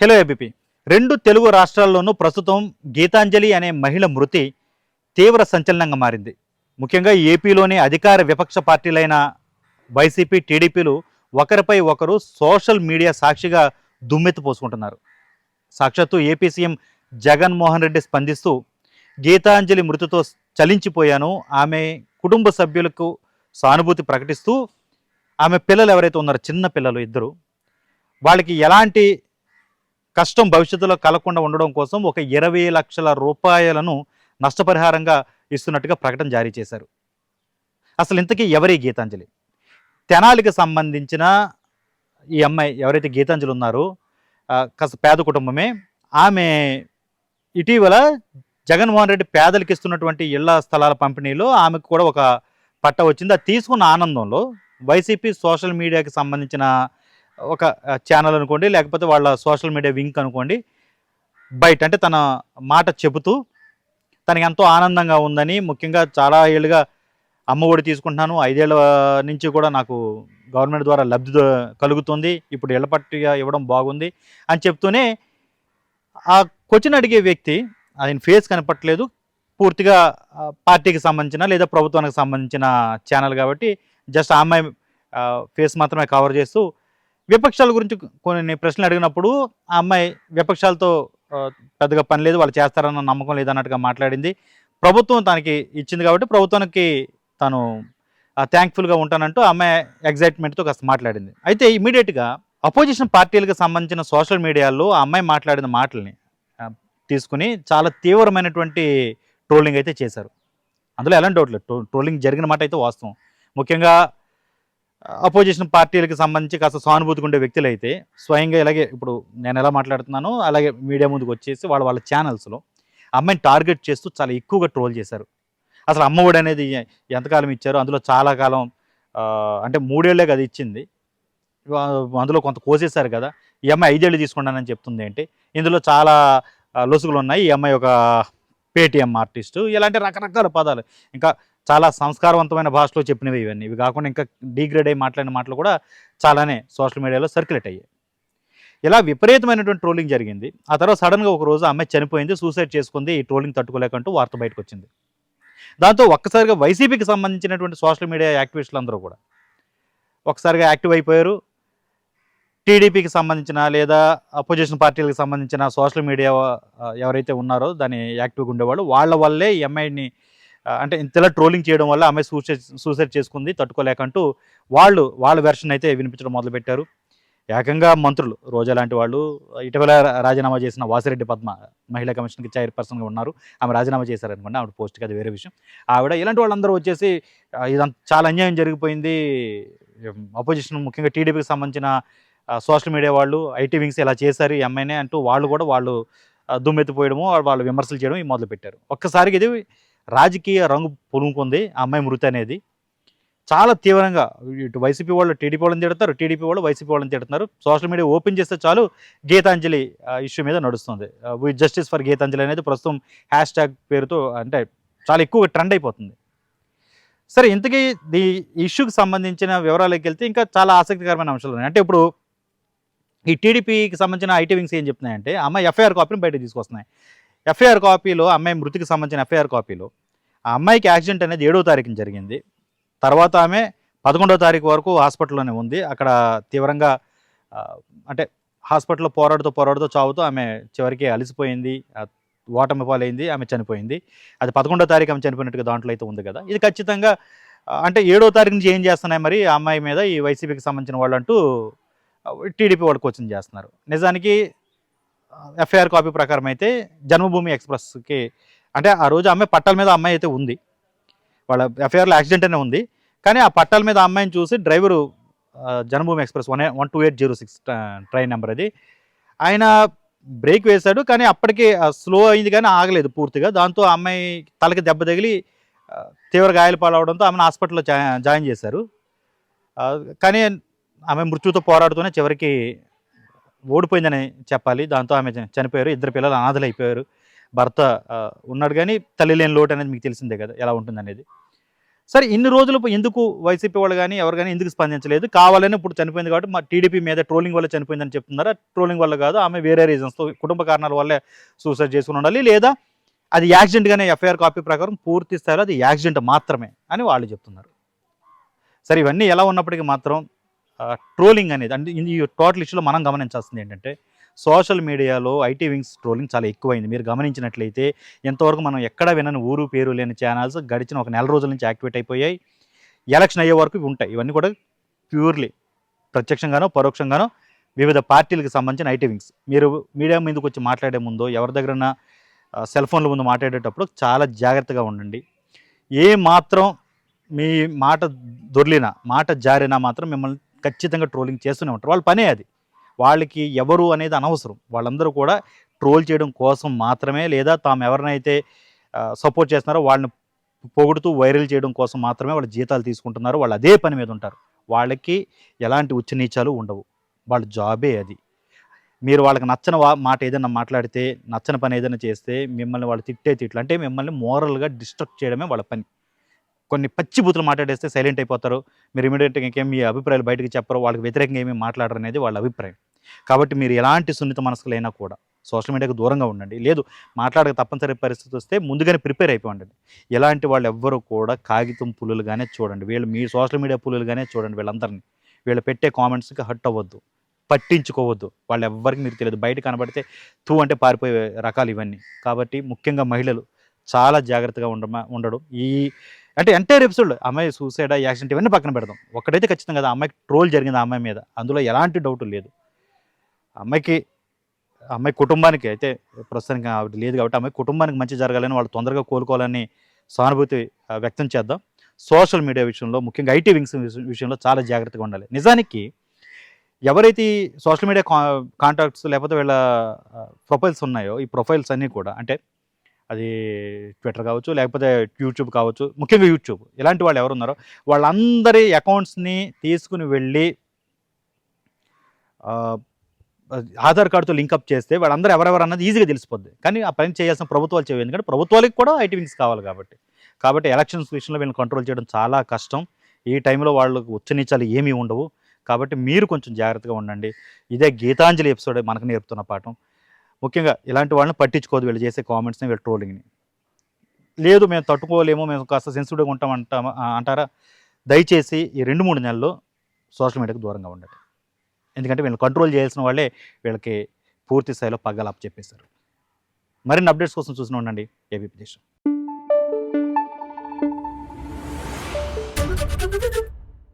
Hello ABP. రెండు తెలుగు రాష్ట్రాల్లోనూ ప్రస్తుతం గీతాంజలి అనే మహిళ మృతి తీవ్ర సంచలనంగా మారింది. ముఖ్యంగా ఏపీలోని అధికార విపక్ష పార్టీలైన వైసీపీ టీడీపీలు ఒకరిపై ఒకరు సోషల్ మీడియా సాక్షిగా దుమ్మెత్తి పోసుకుంటున్నారు. సాక్షాత్తు ఏపీ సీఎం జగన్మోహన్ రెడ్డి స్పందిస్తూ గీతాంజలి మృతితో చలించిపోయాను. ఆమె కుటుంబ సభ్యులకు సానుభూతి ప్రకటిస్తూ ఆమె పిల్లలు ఎవరైతే ఉన్నారో చిన్న పిల్లలు ఇద్దరు వాళ్ళకి ఎలాంటి కష్టం భవిష్యత్తులో కలగకుండా ఉండడం కోసం ఒక ఇరవై లక్షల రూపాయలను నష్టపరిహారంగా ఇస్తున్నట్టుగా ప్రకటన జారీ చేశారు. అసలు ఇంతకీ ఎవరి గీతాంజలి? తెనాలికి సంబంధించిన ఈ అమ్మాయి ఎవరైతే గీతాంజలి ఉన్నారో కాస్త పేద కుటుంబమే ఆమె ఇటీవల జగన్మోహన్ రెడ్డి పేదలకు ఇస్తున్నటువంటి ఇళ్ళ స్థలాల పంపిణీలో ఆమెకు కూడా ఒక పట్ట వచ్చింది. అది తీసుకున్న ఆనందంలో వైసీపీ సోషల్ మీడియాకి సంబంధించిన ఒక ఛానల్ అనుకోండి లేకపోతే వాళ్ళ సోషల్ మీడియా వింక్ అనుకోండి బయట అంటే తన మాట చెబుతూ తనకి ఎంతో ఆనందంగా ఉందని ముఖ్యంగా చాలా ఏళ్ళుగా అమ్మ ఒడి తీసుకుంటున్నాను. ఐదేళ్ళ నుంచి కూడా నాకు గవర్నమెంట్ ద్వారా లబ్ధి కలుగుతుంది. ఇప్పుడు ఇళ్ళపట్టిగా ఇవ్వడం బాగుంది అని చెప్తూనే ఆ క్వశ్చన్ అడిగే వ్యక్తి ఆయన ఫేస్ కనపట్లేదు పూర్తిగా పార్టీకి సంబంధించిన లేదా ప్రభుత్వానికి సంబంధించిన ఛానల్ కాబట్టి జస్ట్ ఆ అమ్మాయి ఫేస్ మాత్రమే కవర్ చేస్తూ విపక్షాల గురించి కొన్ని ప్రశ్నలు అడిగినప్పుడు ఆ అమ్మాయి విపక్షాలతో పెద్దగా పని లేదు వాళ్ళు చేస్తారన్న నమ్మకం లేదన్నట్టుగా మాట్లాడింది. ప్రభుత్వం తనకి ఇచ్చింది కాబట్టి ప్రభుత్వానికి తను థ్యాంక్ఫుల్గా ఉంటానంటూ ఆ అమ్మాయి ఎగ్జైట్మెంట్తో కాస్త మాట్లాడింది. అయితే ఇమీడియట్గా అపోజిషన్ పార్టీలకు సంబంధించిన సోషల్ మీడియాలో ఆ అమ్మాయి మాట్లాడిన మాటల్ని తీసుకుని చాలా తీవ్రమైనటువంటి ట్రోలింగ్ అయితే చేశారు. అందులో ఎలాంటి డౌట్ లేదు. ట్రోలింగ్ జరిగిన మాట అయితే వాస్తవం. ముఖ్యంగా అపోజిషన్ పార్టీలకు సంబంధించి కాస్త సానుభూతిగా ఉండే వ్యక్తులు అయితే స్వయంగా ఇలాగే ఇప్పుడు నేను ఎలా మాట్లాడుతున్నానో అలాగే మీడియా ముందుకు వచ్చేసి వాళ్ళ వాళ్ళ ఛానల్స్లో అమ్మాయిని టార్గెట్ చేస్తూ చాలా ఎక్కువగా ట్రోల్ చేశారు. అసలు అమ్మఒడి అనేది ఎంతకాలం ఇచ్చారు? అందులో చాలా కాలం అంటే మూడేళ్ళే కదా ఇచ్చింది. అందులో కొంత కోసేశారు కదా. ఈ అమ్మాయి ఐదేళ్ళు తీసుకున్నానని చెప్తుంది ఏంటి? ఇందులో చాలా లొసుగులు ఉన్నాయి. ఈ అమ్మాయి ఒక పేటిఎం ఆర్టిస్టు ఇలాంటి రకరకాల పదాలు. ఇంకా చాలా సంస్కారవంతమైన భాషలో చెప్పినవి ఇవన్నీ. ఇవి కాకుండా ఇంకా డీగ్రేడ్ అయ్యి మాట్లాడిన మాటలు కూడా చాలానే సోషల్ మీడియాలో సర్క్యులేట్ అయ్యాయి. ఇలా విపరీతమైనటువంటి ట్రోలింగ్ జరిగింది. ఆ తర్వాత సడన్గా ఒక రోజు అమ్మాయి చనిపోయింది సూసైడ్ చేసుకుంది ఈ ట్రోలింగ్ తట్టుకోలేకంటూ వార్త బయటకు వచ్చింది దాంతో ఒక్కసారిగా వైసీపీకి సంబంధించినటువంటి సోషల్ మీడియా యాక్టివిస్టులు అందరూ కూడా ఒకసారిగా యాక్టివ్ అయిపోయారు. టీడీపీకి సంబంధించిన లేదా అపోజిషన్ పార్టీలకు సంబంధించిన సోషల్ మీడియా ఎవరైతే ఉన్నారో దాని యాక్టివ్గా ఉండేవాళ్ళు వాళ్ళ వల్లే ఈ అమ్మాయిని అంటే ఇంతలా ట్రోలింగ్ చేయడం వల్ల ఆమె సూసైడ్ సూసైడ్ చేసుకుంది తట్టుకోలేకంటూ వాళ్ళు వాళ్ళ వెర్షన్ అయితే వినిపించడం మొదలుపెట్టారు. ఏకంగా మంత్రులు రోజా లాంటి వాళ్ళు ఇటీవల రాజీనామా చేసిన వాసిరెడ్డి పద్మ మహిళా కమిషన్కి చైర్పర్సన్గా ఉన్నారు. ఆమె రాజీనామా చేశారనుకోండి ఆవిడ పోస్ట్కి అది వేరే విషయం. ఆవిడ ఇలాంటి వాళ్ళందరూ వచ్చేసి ఇదంతా చాలా అన్యాయం జరిగిపోయింది. అపోజిషన్ ముఖ్యంగా టీడీపీకి సంబంధించిన సోషల్ మీడియా వాళ్ళు ఐటీ వింగ్స్ ఇలా చేశారు ఈ అమ్మాయినే అంటూ వాళ్ళు కూడా వాళ్ళు దుమ్మెత్తిపోయడము వాళ్ళు విమర్శలు చేయడం మొదలుపెట్టారు. మొదలు పెట్టారు ఇది రాజకీయ రంగు పులుముకుంది ఆ అమ్మాయి మృతి అనేది. చాలా తీవ్రంగా ఇటు వైసీపీ వాళ్ళు టీడీపీ వాళ్ళని తిడతారు టీడీపీ వాళ్ళు వైసీపీ వాళ్ళని తిడుతున్నారు. సోషల్ మీడియా ఓపెన్ చేస్తే చాలు గీతాంజలి ఇష్యూ మీద నడుస్తుంది. వి జస్టిస్ ఫర్ గీతాంజలి అనేది ప్రస్తుతం హ్యాష్ ట్యాగ్ పేరుతో అంటే చాలా ఎక్కువగా ట్రెండ్ అయిపోతుంది. సరే ఇంతకీ ఈ ఇష్యూకి సంబంధించిన వివరాలకి వెళ్తే ఇంకా చాలా ఆసక్తికరమైన అంశాలు ఉన్నాయి. అంటే ఇప్పుడు ఈ టీడీపీకి సంబంధించిన ఐటీ వింగ్స్ ఏం చెప్తున్నాయంటే అమ్మాయి ఎఫ్ఐఆర్ కాపీని బయటకు తీసుకొస్తున్నాయి. ఎఫ్ఐఆర్ కాపీలో అమ్మాయి మృతికి సంబంధించిన ఎఫ్ఐఆర్ కాపీలో ఆ అమ్మాయికి యాక్సిడెంట్ అనేది ఏడో తారీఖున జరిగింది. తర్వాత ఆమె పదకొండో తారీఖు వరకు హాస్పిటల్లోనే ఉంది. అక్కడ తీవ్రంగా అంటే హాస్పిటల్లో పోరాడుతూ పోరాడుతూ చావుతూ ఆమె చివరికి అలసిపోయింది. ఓటమి పాలైంది ఆమె చనిపోయింది. అది పదకొండో తారీఖు ఆమె చనిపోయినట్టుగా దాంట్లో అయితే ఉంది కదా. ఇది ఖచ్చితంగా అంటే ఏడో తారీఖు నుంచి ఏం చేస్తున్నాయి మరి ఆ అమ్మాయి మీద ఈ వైసీపీకి సంబంధించిన వాళ్ళు అంటూ టీడీపీ వాళ్ళు కోచింగ్ చేస్తున్నారు. నిజానికి ఎఫ్ఐఆర్ కాపీ ప్రకారం అయితే జన్మభూమి ఎక్స్ప్రెస్కి అంటే ఆ రోజు అమ్మాయి పట్టాల మీద అమ్మాయి అయితే ఉంది. వాళ్ళ ఎఫ్ఐఆర్లో యాక్సిడెంట్ అనే ఉంది. కానీ ఆ పట్టాల మీద అమ్మాయిని చూసి driver Janmabhoomi express one one two eight zero six train number అది. ఆయన బ్రేక్ వేశాడు కానీ అప్పటికి స్లో అయింది కానీ ఆగలేదు పూర్తిగా. దాంతో ఆ అమ్మాయి తలకి దెబ్బ తగిలి తీవ్ర గాయాలు పాలవడంతో ఆమెను హాస్పిటల్లో జా- జాయిన్ చేశారు. కానీ ఆమె మృత్యుతో పోరాడుతూనే చివరికి ఓడిపోయిందని చెప్పాలి. దాంతో ఆమె చనిపోయారు. ఇద్దరు పిల్లలు అనాథలు అయిపోయారు భర్త ఉన్నాడు కానీ తల్లి లేని లోటు అనేది మీకు తెలిసిందే కదా ఎలా ఉంటుంది అనేది సరే ఇన్ని రోజులు ఎందుకు వైసీపీ వాళ్ళు కానీ ఎవరు కానీ ఎందుకు స్పందించలేదు? కావాలని ఇప్పుడు చనిపోయింది కాబట్టి మా టీడీపీ మీద ట్రోలింగ్ వల్ల చనిపోయిందని చెప్తున్నారా? ట్రోలింగ్ వల్ల కాదు ఆమె వేరే రీజన్స్తో కుటుంబ కారణాల వల్లే సూసైడ్ చేసుకుని ఉండాలి లేదా అది యాక్సిడెంట్గానే ఎఫ్ఐఆర్ కాపీ ప్రకారం పూర్తి స్థాయిలో అది యాక్సిడెంట్ మాత్రమే అని వాళ్ళు చెప్తున్నారు. సరే ఇవన్నీ ఎలా ఉన్నప్పటికీ మాత్రం ట్రోలింగ్ అనేది అంటే ఈ టోటల్ ఇష్యూలో మనం గమనించాల్సింది ఏంటంటే సోషల్ మీడియాలో ఐటీ వింగ్స్ ట్రోలింగ్ చాలా ఎక్కువైంది. మీరు గమనించినట్లయితే ఎంతవరకు మనం ఎక్కడ వినని ఊరు పేరు లేని ఛానల్స్ గడిచిన ఒక నెల రోజుల నుంచి యాక్టివేట్ అయిపోయాయి. ఎలక్షన్ అయ్యే వరకు ఉంటాయి. ఇవన్నీ కూడా ప్యూర్లీ ప్రత్యక్షంగానో పరోక్షంగానో వివిధ పార్టీలకు సంబంధించిన ఐటీ వింగ్స్. మీరు మీడియా మీదకి వచ్చి మాట్లాడే ముందు ఎవరి దగ్గర సెల్ ఫోన్ల ముందు మాట్లాడేటప్పుడు చాలా జాగ్రత్తగా ఉండండి. ఏ మాత్రం మీ మాట దొర్లినా మాట జారినా మాత్రం మిమ్మల్ని ఖచ్చితంగా ట్రోలింగ్ చేస్తూనే ఉంటారు. వాళ్ళ పనే అది. వాళ్ళకి ఎవరు అనేది అనవసరం. వాళ్ళందరూ కూడా ట్రోల్ చేయడం కోసం మాత్రమే లేదా తాము ఎవరినైతే సపోర్ట్ చేస్తున్నారో వాళ్ళని పొగుడుతూ వైరల్ చేయడం కోసం మాత్రమే వాళ్ళ జీతాలు తీసుకుంటున్నారు. వాళ్ళు అదే పని మీద ఉంటారు. వాళ్ళకి ఎలాంటి ఉచ్చనీచాలు ఉండవు. వాళ్ళ జాబే అది. మీరు వాళ్ళకి నచ్చని మాట ఏదైనా మాట్లాడితే నచ్చని పని ఏదైనా చేస్తే మిమ్మల్ని వాళ్ళు తిట్టే తిట్లు. అంటే మిమ్మల్ని మోరల్గా డిస్ట్రక్ట్ చేయడమే వాళ్ళ పని. కొన్ని పచ్చిబూతులు మాట్లాడేస్తే సైలెంట్ అయిపోతారు. మీరు ఇమీడియట్గా ఇంకేం మీ అభిప్రాయాలు బయటకు చెప్పరు. వాళ్ళకి వ్యతిరేకంగా ఏమీ మాట్లాడరు అనేది వాళ్ళ అభిప్రాయం. కాబట్టి మీరు ఎలాంటి సున్నిత మనసులైనా కూడా సోషల్ మీడియాకు దూరంగా ఉండండి. లేదు మాట్లాడక తప్పనిసరి పరిస్థితి వస్తే ముందుగానే ప్రిపేర్ అయిపోయి ఉండండి ఎలాంటి వాళ్ళు ఎవ్వరు కూడా కాగితం పులులుగానే చూడండి. వీళ్ళు మీ సోషల్ మీడియా పులులుగానే చూడండి వీళ్ళందరినీ. వీళ్ళు పెట్టే కామెంట్స్కి హట్ అవ్వద్దు. పట్టించుకోవద్దు. వాళ్ళు ఎవ్వరికి మీరు తెలియదు. బయట కనబడితే తూ అంటే పారిపోయే రకాలు ఇవన్నీ. కాబట్టి ముఖ్యంగా మహిళలు చాలా జాగ్రత్తగా ఉండమ ఉండడం. ఈ అంటే ఎంటైర్ ఎపిసోడ్ అమ్మాయి సూసైడ్ యాక్సిడెంట్ ఇవన్నీ పక్కన పెడదాం. ఒకటైతే ఖచ్చితంగా కదా అమ్మాయికి ట్రోల్ జరిగింది అమ్మాయి మీద. అందులో ఎలాంటి డౌట్ లేదు. అమ్మాయికి అమ్మాయి కుటుంబానికి అయితే ప్రస్తుతానికి ఆవిడ లేదు కాబట్టి అమ్మాయి కుటుంబానికి మంచి జరగాలని వాళ్ళు తొందరగా కోలుకోవాలని సానుభూతి వ్యక్తం చేద్దాం. సోషల్ మీడియా విషయంలో ముఖ్యంగా ఐటీ వింగ్స్ విషయంలో చాలా జాగ్రత్తగా ఉండాలి. నిజానికి ఎవరైతే సోషల్ మీడియా కాంటాక్ట్స్ లేకపోతే వీళ్ళ ప్రొఫైల్స్ ఉన్నాయో ఈ ప్రొఫైల్స్ అన్నీ కూడా అంటే అది ట్విట్టర్ కావచ్చు లేకపోతే యూట్యూబ్ కావచ్చు ముఖ్యంగా యూట్యూబ్ ఇలాంటి వాళ్ళు ఎవరు ఉన్నారో వాళ్ళందరి అకౌంట్స్ని తీసుకుని వెళ్ళి ఆధార్ కార్డుతో లింకప్ చేస్తే వాళ్ళందరూ ఎవరెవరు అన్నది ఈజీగా తెలిసిపోద్ది. కానీ ఆ పని చేయాల్సిన ప్రభుత్వాలు చేయవు. ఎందుకంటే ప్రభుత్వాలకు కూడా ఐటీ వింగ్స్ కావాలి కాబట్టి. కాబట్టి ఎలక్షన్స్ విషయంలో వీళ్ళని కంట్రోల్ చేయడం చాలా కష్టం. ఈ టైంలో వాళ్ళకు ఉచ్చనీచాలు ఏమీ ఉండవు. కాబట్టి మీరు కొంచెం జాగ్రత్తగా ఉండండి. ఇదే గీతాంజలి ఎపిసోడ్ మనకు నేర్పుతున్న పాఠం. ముఖ్యంగా ఇలాంటి వాళ్ళని పట్టించుకోదు వీళ్ళు చేసే కామెంట్స్ని వీళ్ళ ట్రోలింగ్ని లేదు మేము తట్టుకోలేము. మేము కాస్త సెన్సిటివ్గా ఉంటాం అంటాం అంటారా? దయచేసి ఈ రెండు మూడు నెలల్లో సోషల్ మీడియాకు దూరంగా ఉండండి. ఎందుకంటే వీళ్ళని కంట్రోల్ చేయాల్సిన వాళ్ళే వీళ్ళకి పూర్తి స్థాయిలో పగ్గాలు అప్పచెప్పేశారు. మరిన్ని అప్డేట్స్ కోసం చూసిన ఉండండి ఏబీపీ దేశం.